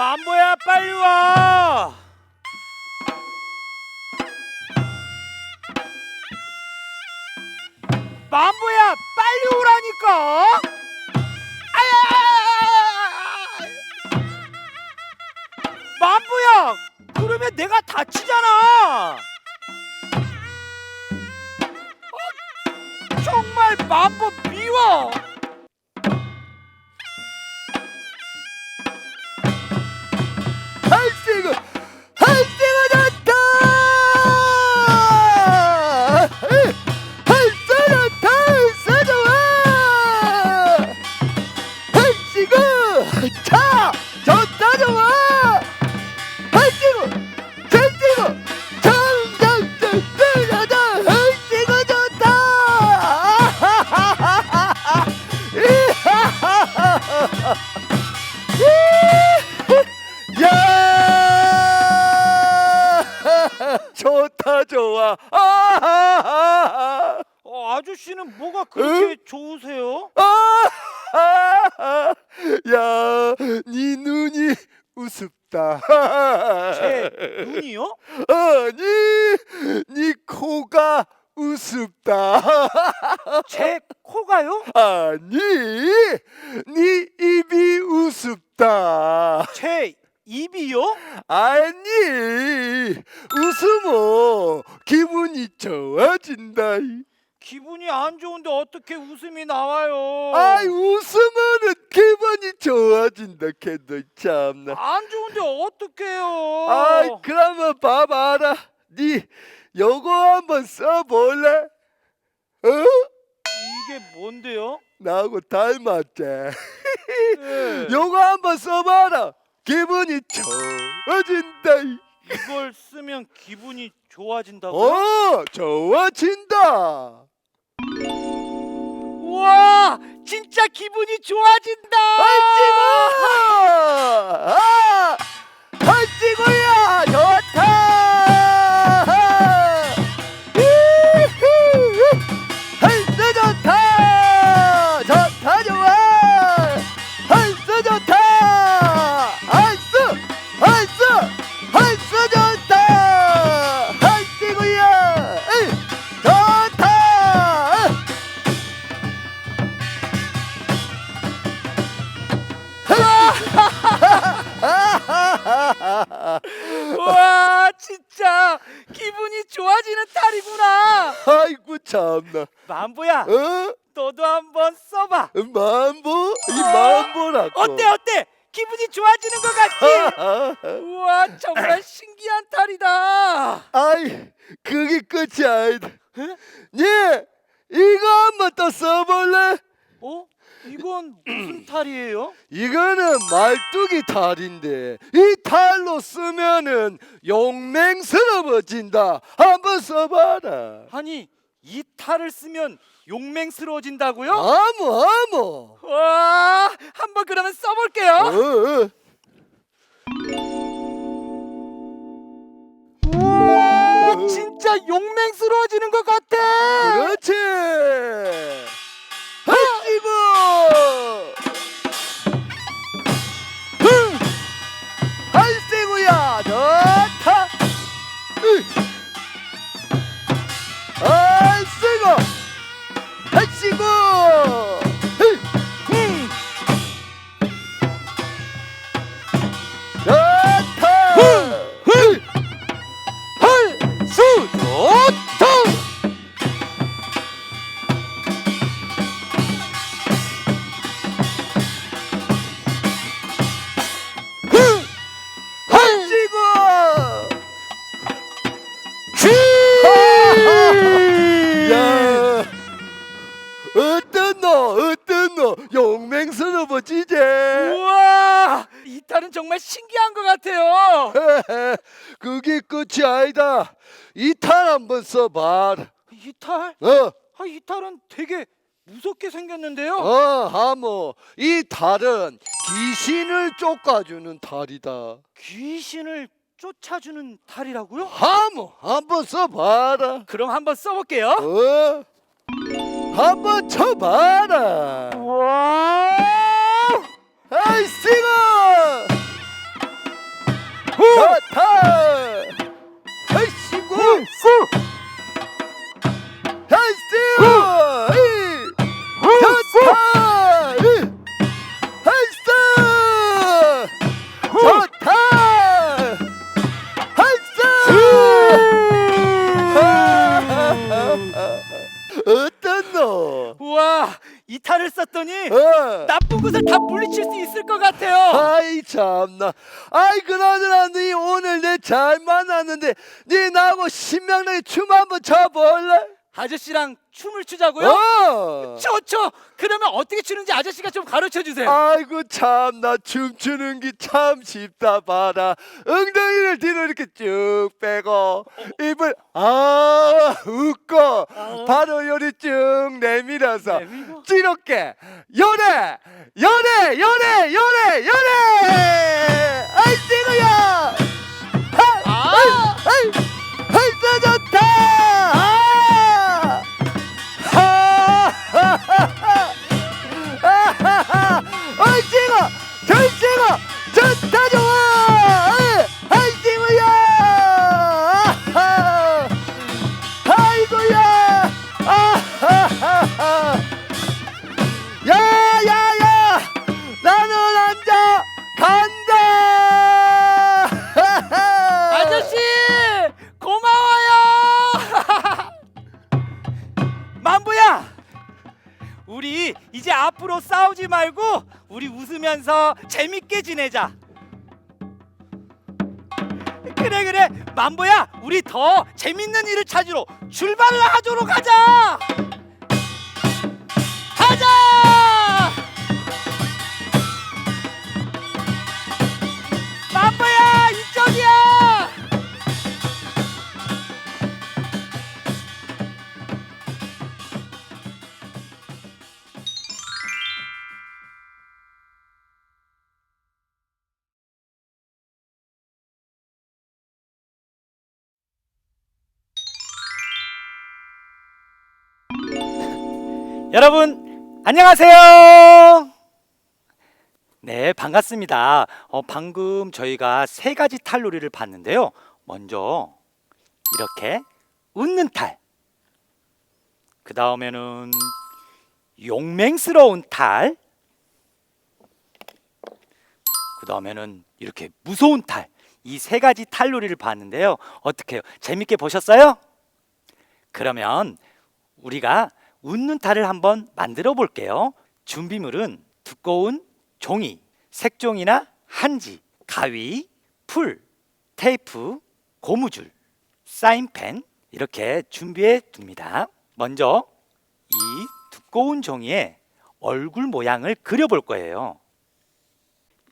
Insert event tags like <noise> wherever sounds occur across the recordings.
만보야 빨리 와. 만보야 빨리 오라니까. 아야! 만보야 그러면 내가 다치잖아. 어, 정말 만보 미워. 아! 어, 아저씨는 뭐가 그렇게 좋으세요? 아! 야, 네 눈이 우습다. 제 눈이요? 아니, 네 코가 우습다. 제 코가요? 아니, 네 입이 우습다. 제 입이요? 아니 웃으면 기분이 좋아진다 기분이 안 좋은데 어떻게 웃음이 나와요? 아이 웃으면은 기분이 좋아진다 걔도 참나 안 좋은데 어떡해요? 아이 그러면 봐봐라 니 요거 한번 써볼래? 어? 이게 뭔데요? 나하고 닮았지 네. <laughs> 요거 한번 써봐라 기분이 좋아진다 이걸 쓰면 기분이 좋아진다고? 어 좋아진다 우와! 진짜 기분이 좋아진다! 할지구! 너도 한번 써봐! 만보? 이 아, 만보라고 어때 어때? 기분이 좋아지는 것 같지? 아, <laughs> 우와 정말 신기한 탈이다. 아이 그게 끝이 아니다 에? 예 이거 한번 또 써볼래? 어? 이건 무슨 <clears throat> 탈이에요? 이거는 말뚝이 탈인데 이 탈로 쓰면은 용맹스러워진다 한번 써봐라 아니 이 탈을 쓰면 용맹스러워진다고요? 아무 아무 와 한번 그러면 써볼게요. 어, 어. 우와 진짜 용맹스러워지는 것 같아. 그렇지 용맹스러워지제 우와 이 탈은 정말 신기한 것 같아요. <laughs> 그게 끝이 아니다 이탈 한번 써봐라 이 탈? 어, 아, 이 탈은 되게 무섭게 생겼는데요. 어 하모 이 탈은 귀신을 쫓아주는 탈이다 귀신을 쫓아주는 탈이라고요? 하모 한번 써봐라 그럼 한번 써볼게요. 어? 한번 쳐봐라 와! 아이 싱어 좋다! 아이씨고 후! 가 어. 나쁜 것을 다 물리칠 수 있을 것 같아요. 아이 참나 아이 그나저나 니 오늘 내 잘 만났는데 니 나하고 신명나게 춤 한번 춰볼래? 아저씨랑 춤을 추자고요? 어 좋죠. 그러면 어떻게 추는지 아저씨가 좀 가르쳐 주세요. 아이고 참 나 춤추는 게 참 쉽다 봐라 엉덩이를 뒤로 이렇게 쭉 빼고 입을 아 웃고 바로 요리 쭉 내밀어서 내밀고. 이렇게 연애 연애 연애 연애 연애 아이 찌르야 아! 아이 아이 더좋 앞으로 싸우지 말고 우리 웃으면서 재밌게 지내자. 그래 그래 만보야 우리 더 재밌는 일을 찾으러 출발을 하도록 하자 여러분 안녕하세요. 네 반갑습니다. 어, 방금 저희가 세 가지 탈놀이를 봤는데요. 먼저 이렇게 웃는 탈. 그 다음에는 용맹스러운 탈. 그 다음에는 이렇게 무서운 탈. 이 세 가지 탈놀이를 봤는데요. 어떻게요? 재밌게 보셨어요? 그러면 우리가 웃는 탈을 한번 만들어 볼게요. 준비물은 두꺼운 종이, 색종이나 한지, 가위, 풀, 테이프, 고무줄, 사인펜 이렇게 준비해 둡니다. 먼저 이 두꺼운 종이에 얼굴 모양을 그려 볼 거예요.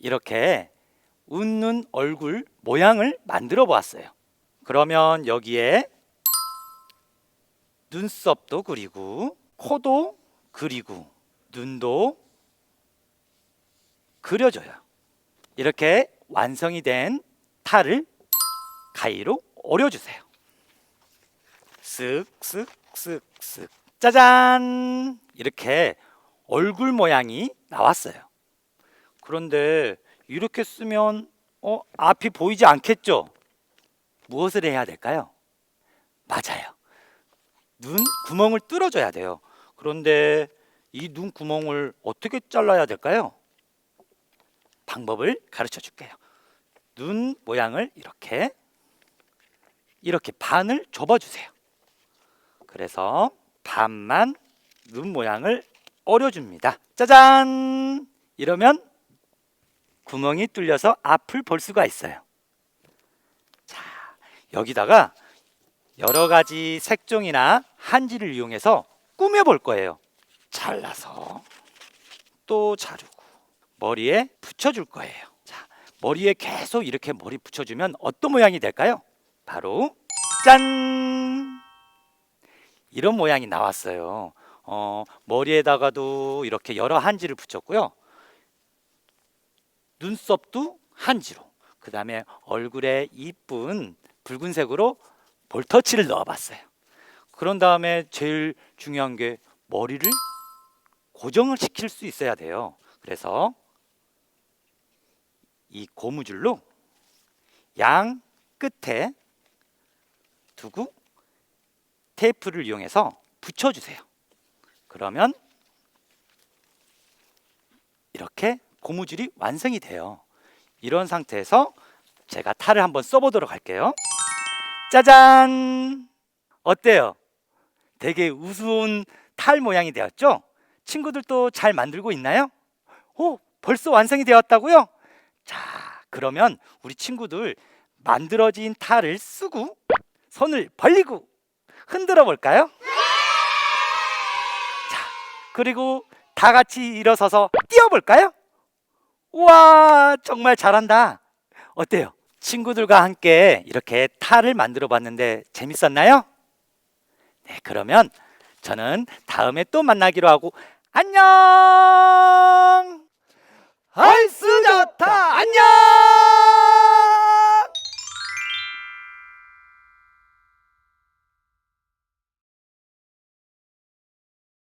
이렇게 웃는 얼굴 모양을 만들어 보았어요. 그러면 여기에 눈썹도 그리고 코도 그리고 눈도 그려줘요. 이렇게 완성이 된 탈을 가위로 오려주세요. 쓱쓱쓱쓱 짜잔 이렇게 얼굴 모양이 나왔어요. 그런데 이렇게 쓰면 어 앞이 보이지 않겠죠? 무엇을 해야 될까요? 맞아요. 눈 구멍을 뚫어줘야 돼요. 그런데 이 눈 구멍을 어떻게 잘라야 될까요? 방법을 가르쳐 줄게요. 눈 모양을 이렇게 이렇게 반을 접어 주세요. 그래서 반만 눈 모양을 어려 줍니다. 짜잔! 이러면 구멍이 뚫려서 앞을 볼 수가 있어요. 자, 여기다가 여러 가지 색종이나 한지를 이용해서 꾸며 볼 거예요. 잘라서 또 자르고 머리에 붙여 줄 거예요. 자, 머리에 계속 이렇게 머리 붙여 주면 어떤 모양이 될까요? 바로 짠! 이런 모양이 나왔어요. 어, 머리에다가도 이렇게 여러 한지를 붙였고요. 눈썹도 한지로. 그다음에 얼굴에 이쁜 붉은색으로 볼터치를 넣어봤어요. 그런 다음에 제일 중요한 게 머리를 고정을 시킬 수 있어야 돼요. 그래서 이 고무줄로 양 끝에 두고 테이프를 이용해서 붙여주세요. 그러면 이렇게 고무줄이 완성이 돼요. 이런 상태에서 제가 탈을 한번 써보도록 할게요. 짜잔! 어때요? 되게 우스운 탈 모양이 되었죠? 친구들도 잘 만들고 있나요? 오, 벌써 완성이 되었다고요? 자, 그러면 우리 친구들 만들어진 탈을 쓰고 손을 벌리고 흔들어 볼까요? 자, 그리고 다 같이 일어서서 뛰어 볼까요? 우와, 정말 잘한다. 어때요? 친구들과 함께 이렇게 탈을 만들어 봤는데 재밌었나요? 네, 그러면 저는 다음에 또 만나기로 하고 안녕! 아이스 좋다 안녕